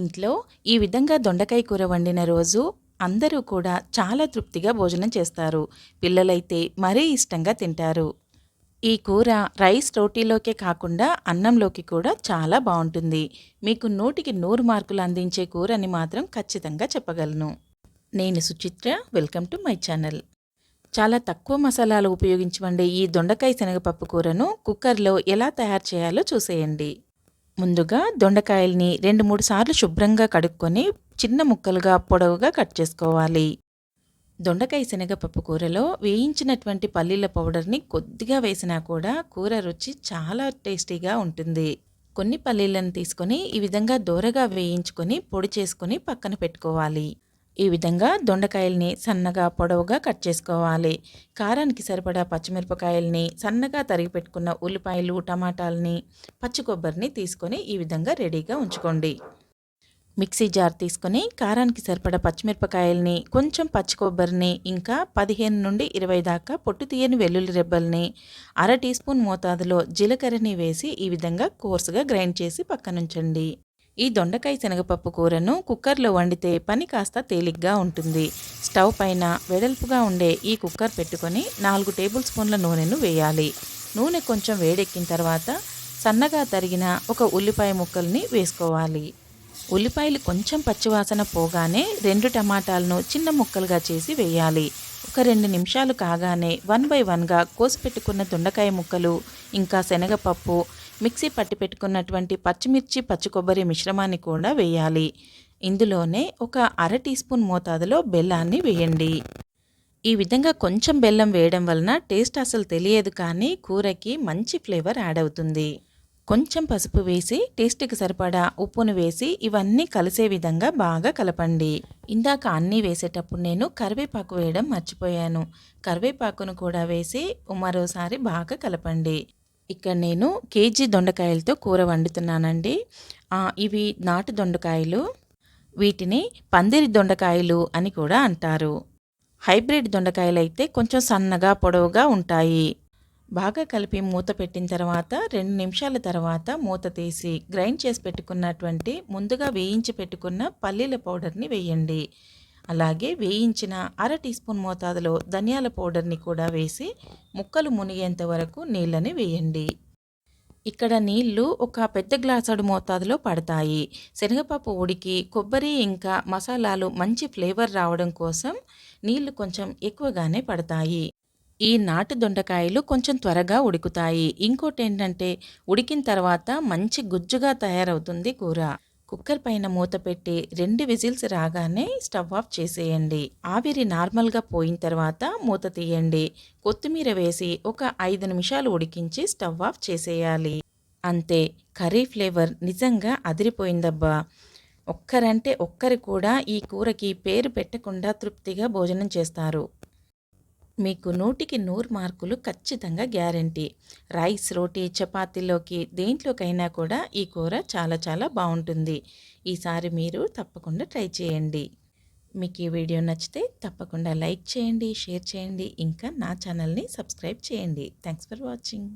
ఇంట్లో ఈ విధంగా దొండకాయ కూర వండిన రోజు అందరూ కూడా చాలా తృప్తిగా భోజనం చేస్తారు. పిల్లలైతే మరీ ఇష్టంగా తింటారు. ఈ కూర రైస్ రోటీలోకే కాకుండా అన్నంలోకి కూడా చాలా బాగుంటుంది. మీకు నూటికి నూరు మార్కులు అందించే కూరని మాత్రం ఖచ్చితంగా చెప్పగలను. నేను Suchitra welcome to my channel. చాలా తక్కువ మసాలాలు ఉపయోగించి వండే ఈ దొండకాయ శనగపప్పు కూరను కుక్కర్లో ఎలా తయారు చేయాలో చూసేయండి. ముందుగా దొండకాయల్ని రెండు మూడు సార్లు శుభ్రంగా కడుక్కొని చిన్న ముక్కలుగా పొడవుగా కట్ చేసుకోవాలి. దొండకాయ శనగపప్పు కూరలో వేయించినటువంటి పల్లీల పౌడర్ని కొద్దిగా వేసినా కూడా కూర రుచి చాలా టేస్టీగా ఉంటుంది. కొన్ని పల్లీలను తీసుకొని ఈ విధంగా దోరగా వేయించుకొని పొడి చేసుకొని పక్కన పెట్టుకోవాలి. ఈ విధంగా దొండకాయల్ని సన్నగా పొడవుగా కట్ చేసుకోవాలి. కారానికి సరిపడా పచ్చిమిరపకాయల్ని సన్నగా తరిగి పెట్టుకున్న ఉల్లిపాయలు టమాటాలని పచ్చి కొబ్బరిని తీసుకొని ఈ విధంగా రెడీగా ఉంచుకోండి. మిక్సీ జార్ తీసుకొని కారానికి సరిపడా పచ్చిమిరపకాయల్ని కొంచెం పచ్చి కొబ్బరిని ఇంకా పదిహేను నుండి ఇరవై దాకా పొట్టు తీయని వెల్లుల్లి రెబ్బల్ని అర టీ స్పూన్ మోతాదులో జీలకర్రని వేసి ఈ విధంగా కోర్సుగా గ్రైండ్ చేసి పక్కనుంచండి. ఈ దొండకాయ శనగపప్పు కూరను కుక్కర్లో వండితే పని కాస్త తేలిగ్గా ఉంటుంది. స్టవ్ పైన వెడల్పుగా ఉండే ఈ కుక్కర్ పెట్టుకొని నాలుగు టేబుల్ స్పూన్ల నూనెను వేయాలి. నూనె కొంచెం వేడెక్కిన తర్వాత సన్నగా తరిగిన ఒక ఉల్లిపాయ ముక్కల్ని వేసుకోవాలి. ఉల్లిపాయలు కొంచెం పచ్చివాసన పోగానే రెండు టమాటాలను చిన్న ముక్కలుగా చేసి వేయాలి. ఒక రెండు నిమిషాలు కాగానే వన్ బై వన్గా కోసి పెట్టుకున్న దొండకాయ ముక్కలు ఇంకా శనగపప్పు మిక్సీ పట్టి పెట్టుకున్నటువంటి పచ్చిమిర్చి పచ్చి కొబ్బరి మిశ్రమాన్ని కూడా వేయాలి. ఇందులోనే ఒక అర టీ స్పూన్ మోతాదులో బెల్లాన్ని వేయండి. ఈ విధంగా కొంచెం బెల్లం వేయడం వలన టేస్ట్ అసలు తెలియదు కానీ కూరకి మంచి ఫ్లేవర్ యాడ్ అవుతుంది. కొంచెం పసుపు వేసి టేస్ట్కి సరిపడా ఉప్పును వేసి ఇవన్నీ కలిసే విధంగా బాగా కలపండి. ఇందాక అన్నీ వేసేటప్పుడు నేను కరివేపాకు వేయడం మర్చిపోయాను. కరివేపాకును కూడా వేసి మరోసారి బాగా కలపండి. ఇక్కడ నేను కేజీ దొండకాయలతో కూర వండుతున్నానండి. ఇవి నాటు దొండకాయలు వీటిని పందిరి దొండకాయలు అని కూడా అంటారు. హైబ్రిడ్ దొండకాయలు అయితే కొంచెం సన్నగా పొడవుగా ఉంటాయి. బాగా కలిపి మూత పెట్టిన తర్వాత రెండు నిమిషాల తర్వాత మూత తీసి గ్రైండ్ చేసి పెట్టుకున్నటువంటి ముందుగా వేయించి పెట్టుకున్న పల్లీల పౌడర్ని వేయండి. అలాగే వేయించిన అర టీ స్పూన్ మోతాదులో ధనియాల పౌడర్ని కూడా వేసి ముక్కలు మునిగేంత వరకు నీళ్ళని వేయండి. ఇక్కడ నీళ్ళు ఒక పెద్ద గ్లాసుడు మోతాదులో పడతాయి. శనగపప్పు ఉడికి కొబ్బరి ఇంకా మసాలాలు మంచి ఫ్లేవర్ రావడం కోసం నీళ్ళు కొంచెం ఎక్కువగానే పడతాయి. ఈ నాటు దొండకాయలు కొంచెం త్వరగా ఉడుకుతాయి. ఇంకోటి ఏంటంటే ఉడికిన తర్వాత మంచి గుజ్జుగా తయారవుతుంది కూర. కుక్కర్ పైన మూత పెట్టి రెండు విజిల్స్ రాగానే స్టవ్ ఆఫ్ చేసేయండి. ఆవిరి నార్మల్గా పోయిన తర్వాత మూత తీయండి. కొత్తిమీర వేసి ఒక ఐదు నిమిషాలు ఉడికించి స్టవ్ ఆఫ్ చేసేయాలి. అంతే కర్రీ ఫ్లేవర్ నిజంగా అదిరిపోయిందబ్బా. ఒక్కరంటే ఒక్కరు కూడా ఈ కూరకి పేరు పెట్టకుండా తృప్తిగా భోజనం చేస్తారు. మీకు నూటికి నూరు మార్కులు ఖచ్చితంగా గ్యారంటీ. రైస్ రోటీ చపాతీలోకి దేంట్లోకైనా కూడా ఈ కూర చాలా చాలా బాగుంటుంది. ఈసారి మీరు తప్పకుండా ట్రై చేయండి. మీకు ఈ వీడియో నచ్చితే తప్పకుండా లైక్ చేయండి షేర్ చేయండి ఇంకా నా ఛానల్ని సబ్స్క్రైబ్ చేయండి. Thanks for watching.